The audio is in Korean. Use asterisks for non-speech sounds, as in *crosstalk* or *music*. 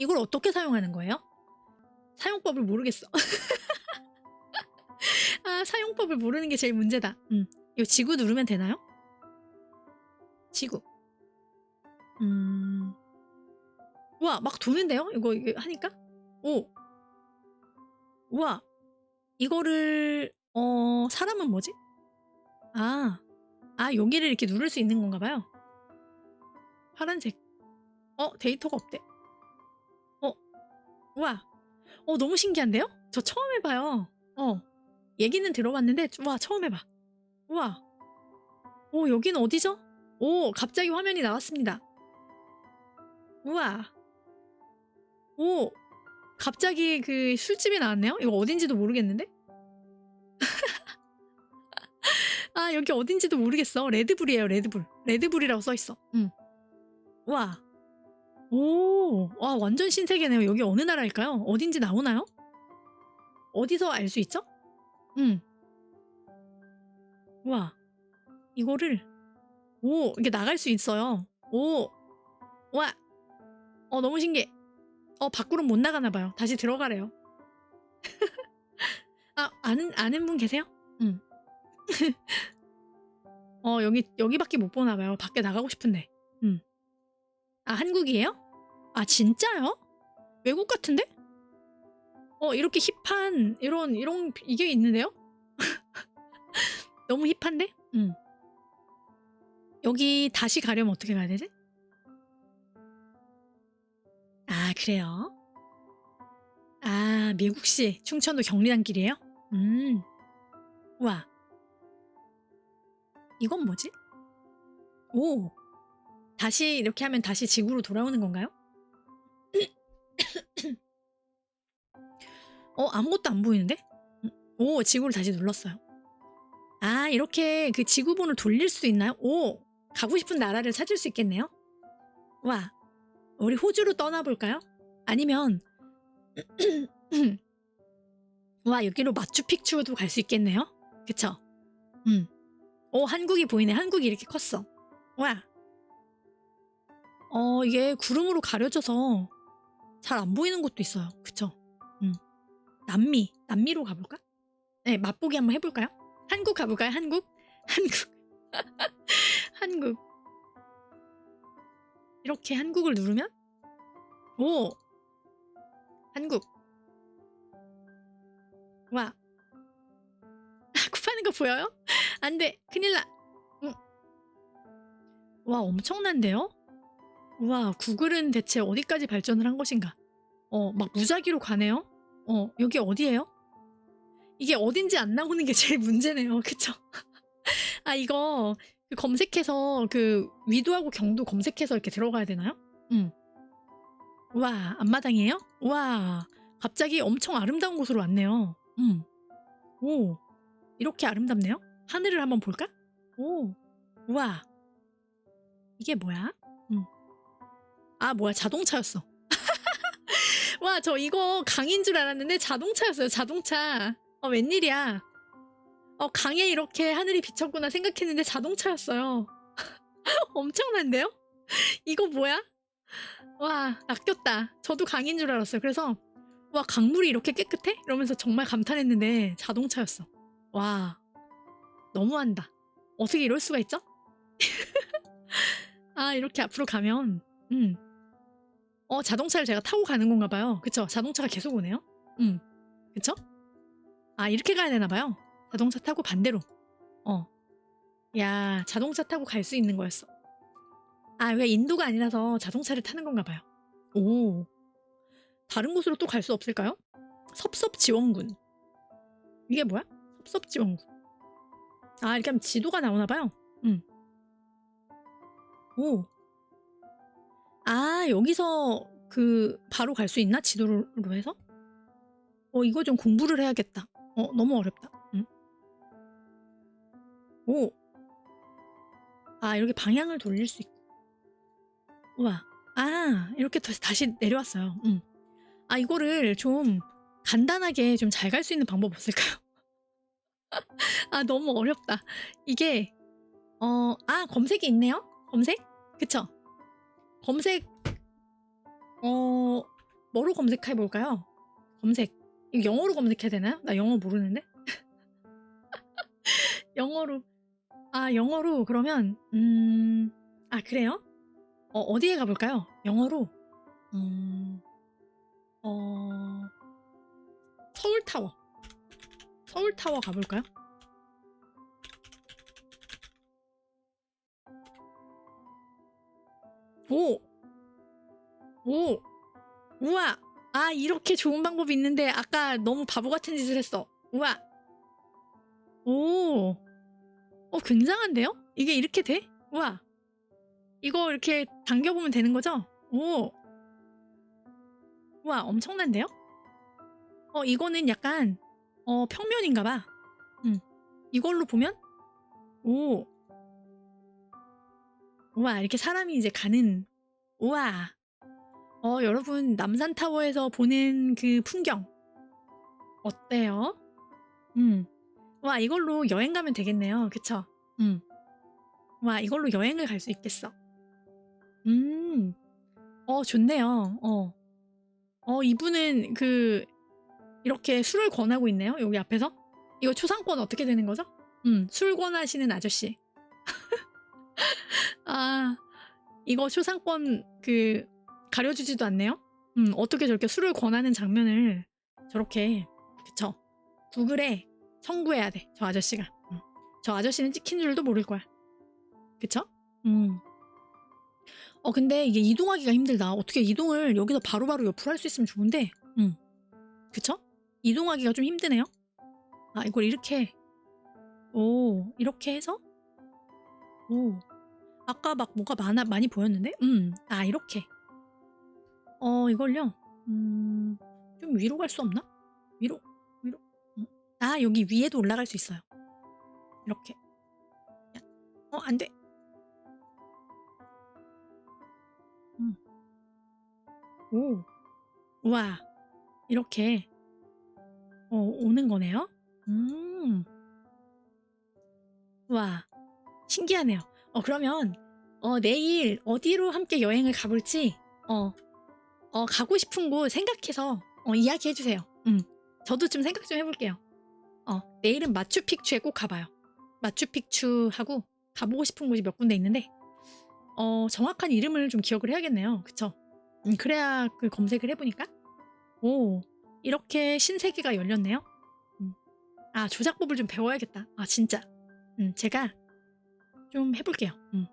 이걸 어떻게 사용하는 거예요? 사용법을 모르겠어. *laughs* 아, 사용법을 모르는 게 제일 문제다. 음. 이 지구 누르면 되나요? 지구. 음. 우와, 막 도는데요? 이거, 이거 하니까? 오. 우와. 이거를, 어, 사람은 뭐지? 아. 아, 여기를 이렇게 누를 수 있는 건가 봐요. 파란색. 어, 데이터가 없대. 어. 우와. 어, 너무 신기한데요? 저 처음 해봐요. 어. 얘기는 들어봤는데, 와, 처음 해봐. 우와. 오, 여기는 어디죠? 오, 갑자기 화면이 나왔습니다. 우와. 오, 갑자기 그 술집이 나왔네요? 이거 어딘지도 모르겠는데? *laughs* 아, 여기 어딘지도 모르겠어. 레드불이에요, 레드불. 레드불이라고 써있어. 응. 우와. 오, 와, 완전 신세계네요. 여기 어느 나라일까요? 어딘지 나오나요? 어디서 알 수 있죠? 응. 우와. 이거를, 오, 이게 나갈 수 있어요. 오, 와. 어, 너무 신기해. 어, 밖으로 못 나가나 봐요. 다시 들어가래요. *laughs* 아, 아는, 아는 분 계세요? 응. *laughs* 어, 여기, 여기밖에 못 보나 봐요. 밖에 나가고 싶은데. 응. 아, 한국이에요? 아, 진짜요? 외국 같은데? 어, 이렇게 힙한, 이런, 이런, 이게 있는데요? *laughs* 너무 힙한데? 응. 여기 다시 가려면 어떻게 가야 되지? 아, 그래요? 아, 미국시 충청도 경리단길이에요? 음. 와. 이건 뭐지? 오. 다시 이렇게 하면 다시 지구로 돌아오는 건가요? *coughs* 어, 아무것도 안 보이는데? 음, 오, 지구를 다시 눌렀어요. 아, 이렇게 그 지구본을 돌릴 수 있나요? 오, 가고 싶은 나라를 찾을 수 있겠네요? 와, 우리 호주로 떠나볼까요? 아니면, *coughs* 와, 여기로 마추픽추도 갈 수 있겠네요? 그쵸? 음. 오, 한국이 보이네. 한국이 이렇게 컸어. 와. 어, 이게 구름으로 가려져서 잘 안 보이는 곳도 있어요. 그쵸? 음. 남미. 남미로 가볼까? 네, 맛보기 한번 해볼까요? 한국 가볼까요? 한국? *laughs* 한국. 한국. 이렇게 한국을 누르면? 오! 한국. 와. *laughs* 굽하는 거 보여요? 안 돼. 큰일 나. 응. 와, 엄청난데요? 우와, 구글은 대체 어디까지 발전을 한 것인가? 어, 막 무작위로 가네요? 어, 여기 어디예요? 이게 어딘지 안 나오는 게 제일 문제네요. *laughs* 그쵸? 아, 이거 그 검색해서 그 위도하고 경도 검색해서 이렇게 들어가야 되나요? 응. 우와, 앞마당이에요? 우와, 갑자기 엄청 아름다운 곳으로 왔네요. 음. 오, 이렇게 아름답네요? 하늘을 한번 볼까? 오, 우와. 이게 뭐야? 음. 아, 뭐야, 자동차였어. *laughs* 와, 저 이거 강인 줄 알았는데 자동차였어요, 자동차. 어, 웬일이야. 어, 강에 이렇게 하늘이 비쳤구나 생각했는데 자동차였어요. *laughs* 엄청난데요? 이거 뭐야? 와, 낚였다. 저도 강인 줄 알았어요. 그래서, 와, 강물이 이렇게 깨끗해? 이러면서 정말 감탄했는데 자동차였어. 와, 너무한다. 어떻게 이럴 수가 있죠? *laughs* 아, 이렇게 앞으로 가면, 음. 어, 자동차를 제가 타고 가는 건가 봐요. 그쵸? 자동차가 계속 오네요? 음. 그쵸? 아, 이렇게 가야 되나 봐요. 자동차 타고 반대로. 어. 야, 자동차 타고 갈 수 있는 거였어. 아, 왜 인도가 아니라서 자동차를 타는 건가 봐요. 오. 다른 곳으로 또 갈 수 없을까요? 섭섭지원군. 이게 뭐야? 섭섭지원군. 아, 이렇게 하면 지도가 나오나 봐요. 응. 오. 아, 여기서 그 바로 갈 수 있나? 지도로 해서? 어, 이거 좀 공부를 해야겠다. 어, 너무 어렵다. 응. 오. 아, 이렇게 방향을 돌릴 수 있고. 우와. 아, 이렇게 다- 다시 내려왔어요. 음. 아, 이거를 좀 간단하게 좀 잘 갈 수 있는 방법 없을까요? *laughs* 아, 너무 어렵다. 이게, 어, 아, 검색이 있네요? 검색? 그쵸? 검색, 어, 뭐로 검색해 볼까요? 검색. 이거 영어로 검색해야 되나요? 나 영어 모르는데. *laughs* 영어로. 아, 영어로 그러면 음. 아, 그래요? 어, 어디에 가 볼까요? 영어로. 음. 어. 서울 타워. 서울 타워 가 볼까요? 오! 오! 우와! 아, 이렇게 좋은 방법이 있는데 아까 너무 바보 같은 짓을 했어. 우와! 오! 어, 굉장한데요? 이게 이렇게 돼? 우와! 이거 이렇게 당겨보면 되는 거죠? 오! 우와, 엄청난데요? 어, 이거는 약간, 어, 평면인가 봐. 음. 이걸로 보면, 오! 우와, 이렇게 사람이 이제 가는, 우와! 어, 여러분, 남산타워에서 보는 그 풍경. 어때요? 음. 와, 이걸로 여행 가면 되겠네요. 그쵸? 음. 와, 이걸로 여행을 갈 수 있겠어. 음. 어, 좋네요. 어. 어, 이분은 그, 이렇게 술을 권하고 있네요. 여기 앞에서. 이거 초상권 어떻게 되는 거죠? 음, 술 권하시는 아저씨. *laughs* 아, 이거 초상권 그, 가려주지도 않네요. 음, 어떻게 저렇게 술을 권하는 장면을 저렇게, 그쵸. 구글에 청구해야 돼. 저 아저씨가. 음. 저 아저씨는 찍힌 줄도 모를 거야. 그쵸? 음. 어, 근데 이게 이동하기가 힘들다. 어떻게 이동을 여기서 바로바로 옆으로 할 수 있으면 좋은데. 음. 그쵸? 이동하기가 좀 힘드네요. 아, 이걸 이렇게. 오, 이렇게 해서? 오. 아까 막 뭐가 많아, 많이 보였는데? 음. 아, 이렇게. 어, 이걸요. 음. 좀 위로 갈 수 없나? 위로, 위로. 음. 아, 여기 위에도 올라갈 수 있어요. 이렇게. 야. 어, 안 돼. 음. 오. 우와. 이렇게. 어, 오는 거네요. 음. 와. 신기하네요. 어, 그러면, 어, 내일 어디로 함께 여행을 가볼지, 어, 어, 가고 싶은 곳 생각해서, 어, 이야기해주세요. 음. 저도 좀 생각 좀 해볼게요. 어, 내일은 마추픽추에 꼭 가봐요. 마추픽추하고 가보고 싶은 곳이 몇 군데 있는데, 어, 정확한 이름을 좀 기억을 해야겠네요. 그쵸? 음, 그래야 그 검색을 해보니까. 오, 이렇게 신세계가 열렸네요. 음. 아, 조작법을 좀 배워야겠다. 아, 진짜. 음, 제가 좀 해볼게요. 음.